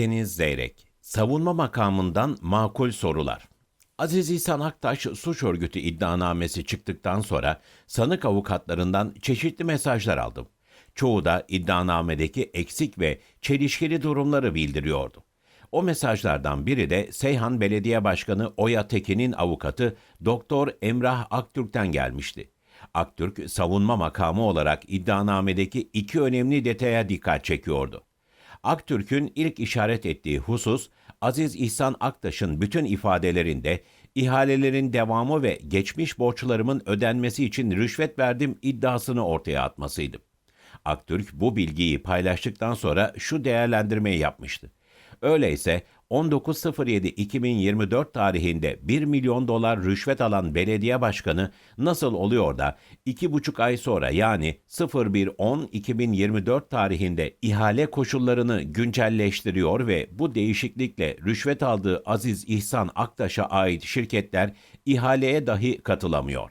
Deniz Zeyrek Savunma makamından makul sorular. Aziz İhsan Aktaş suç örgütü iddianamesi çıktıktan sonra sanık avukatlarından çeşitli mesajlar aldım. Çoğu da iddianamedeki eksik ve çelişkili durumları bildiriyordu. O mesajlardan biri de Seyhan Belediye Başkanı Oya Tekin'in avukatı Doktor Emrah Aktürk'ten gelmişti. Aktürk, savunma makamı olarak iddianamedeki iki önemli detaya dikkat çekiyordu. Aktürk'ün ilk işaret ettiği husus, Aziz İhsan Aktaş'ın bütün ifadelerinde ihalelerin devamı ve geçmiş borçlarımın ödenmesi için rüşvet verdim iddiasını ortaya atmasıydı. Aktürk bu bilgiyi paylaştıktan sonra şu değerlendirmeyi yapmıştı. Öyleyse 19.07.2024 tarihinde 1 milyon dolar rüşvet alan belediye başkanı nasıl oluyor da 2,5 ay sonra yani 01.10.2024 tarihinde ihale koşullarını güncelleştiriyor ve bu değişiklikle rüşvet aldığı Aziz İhsan Aktaş'a ait şirketler ihaleye dahi katılamıyor.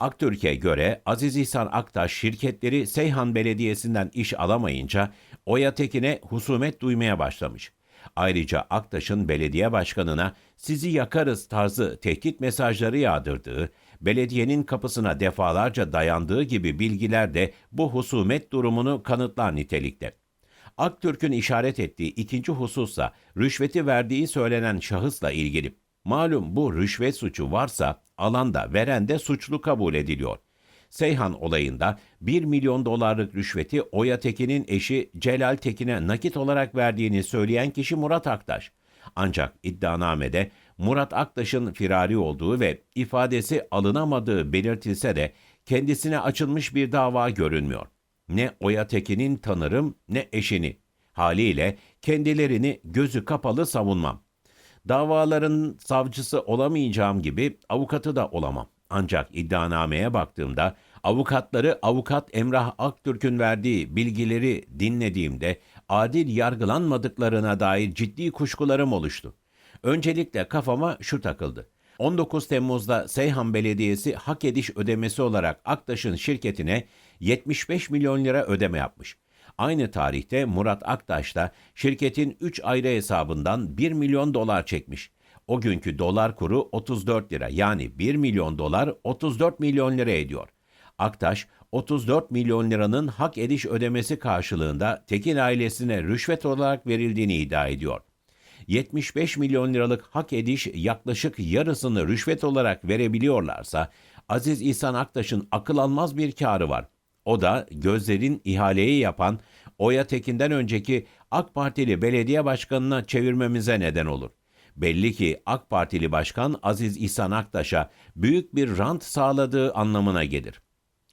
Aktürk'e göre Aziz İhsan Aktaş şirketleri Seyhan Belediyesi'nden iş alamayınca Oya Tekin'e husumet duymaya başlamış. Ayrıca Aktaş'ın belediye başkanına sizi yakarız tarzı tehdit mesajları yağdırdığı, belediyenin kapısına defalarca dayandığı gibi bilgiler de bu husumet durumunu kanıtlar nitelikte. Aktürk'ün işaret ettiği ikinci husussa rüşveti verdiği söylenen şahısla ilgili. Malum bu rüşvet suçu varsa alanda veren de suçlu kabul ediliyor. Seyhan olayında 1 milyon dolarlık rüşveti Oya Tekin'in eşi Celal Tekin'e nakit olarak verdiğini söyleyen kişi Murat Aktaş. Ancak iddianamede Murat Aktaş'ın firari olduğu ve ifadesi alınamadığı belirtilse de kendisine açılmış bir dava görünmüyor. Ne Oya Tekin'in tanırım ne eşini. Haliyle kendilerini gözü kapalı savunmam. Davaların savcısı olamayacağım gibi avukatı da olamam. Ancak iddianameye baktığımda avukatları avukat Emrah Aktürk'ün verdiği bilgileri dinlediğimde adil yargılanmadıklarına dair ciddi kuşkularım oluştu. Öncelikle kafama şu takıldı. 19 Temmuz'da Seyhan Belediyesi hak ediş ödemesi olarak Aktaş'ın şirketine 75 milyon lira ödeme yapmış. Aynı tarihte Murat Aktaş da şirketin 3 ayrı hesabından 1 milyon dolar çekmiş. O günkü dolar kuru 34 lira yani 1 milyon dolar 34 milyon lira ediyor. Aktaş 34 milyon liranın hak ediş ödemesi karşılığında Tekin ailesine rüşvet olarak verildiğini iddia ediyor. 75 milyon liralık hak ediş yaklaşık yarısını rüşvet olarak verebiliyorlarsa Aziz İhsan Aktaş'ın akıl almaz bir karı var. O da gözlerin ihaleyi yapan Oya Tekin'den önceki AK Partili belediye başkanına çevirmemize neden olur. Belli ki AK Partili Başkan Aziz İhsan Aktaş'a büyük bir rant sağladığı anlamına gelir.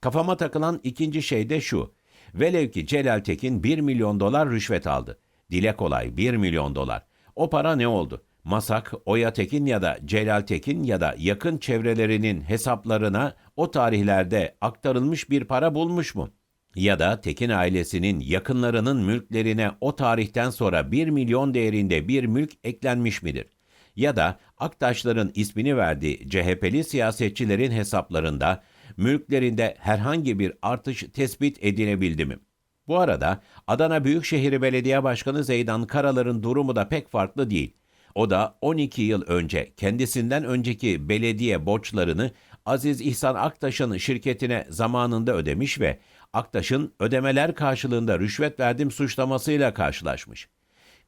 Kafama takılan ikinci şey de şu. Velev ki Celal Tekin 1 milyon dolar rüşvet aldı. Dile kolay 1 milyon dolar. O para ne oldu? Masak, Oya Tekin ya da Celal Tekin ya da yakın çevrelerinin hesaplarına o tarihlerde aktarılmış bir para bulmuş mu? Ya da Tekin ailesinin yakınlarının mülklerine o tarihten sonra 1 milyon değerinde bir mülk eklenmiş midir? Ya da Aktaşların ismini verdiği CHP'li siyasetçilerin hesaplarında mülklerinde herhangi bir artış tespit edilebildi mi? Bu arada Adana Büyükşehir Belediye Başkanı Zeydan Karalar'ın durumu da pek farklı değil. O da 12 yıl önce kendisinden önceki belediye borçlarını Aziz İhsan Aktaş'ın şirketine zamanında ödemiş ve Aktaş'ın ödemeler karşılığında rüşvet verdim suçlamasıyla karşılaşmış.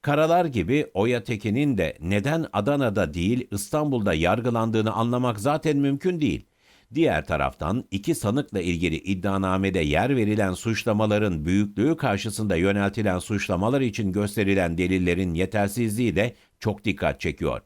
Karalar gibi Oya Tekin'in de neden Adana'da değil İstanbul'da yargılandığını anlamak zaten mümkün değil. Diğer taraftan iki sanıkla ilgili iddianamede yer verilen suçlamaların büyüklüğü karşısında yöneltilen suçlamalar için gösterilen delillerin yetersizliği de çok dikkat çekiyor.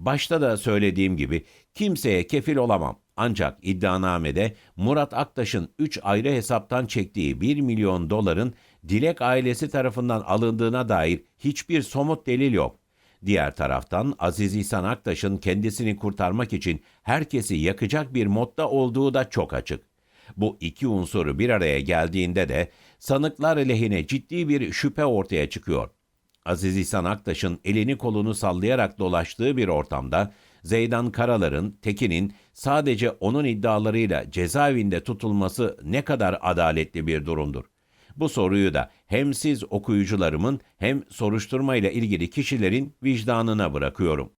Başta da söylediğim gibi kimseye kefil olamam. Ancak iddianamede Murat Aktaş'ın 3 ayrı hesaptan çektiği 1 milyon doların Dilek ailesi tarafından alındığına dair hiçbir somut delil yok. Diğer taraftan Aziz İhsan Aktaş'ın kendisini kurtarmak için herkesi yakacak bir modda olduğu da çok açık. Bu iki unsuru bir araya geldiğinde de sanıklar lehine ciddi bir şüphe ortaya çıkıyor. Aziz İhsan Aktaş'ın elini kolunu sallayarak dolaştığı bir ortamda Zeydan Karalar'ın, Tekin'in sadece onun iddialarıyla cezaevinde tutulması ne kadar adaletli bir durumdur. Bu soruyu da hem siz okuyucularımın hem soruşturmayla ilgili kişilerin vicdanına bırakıyorum.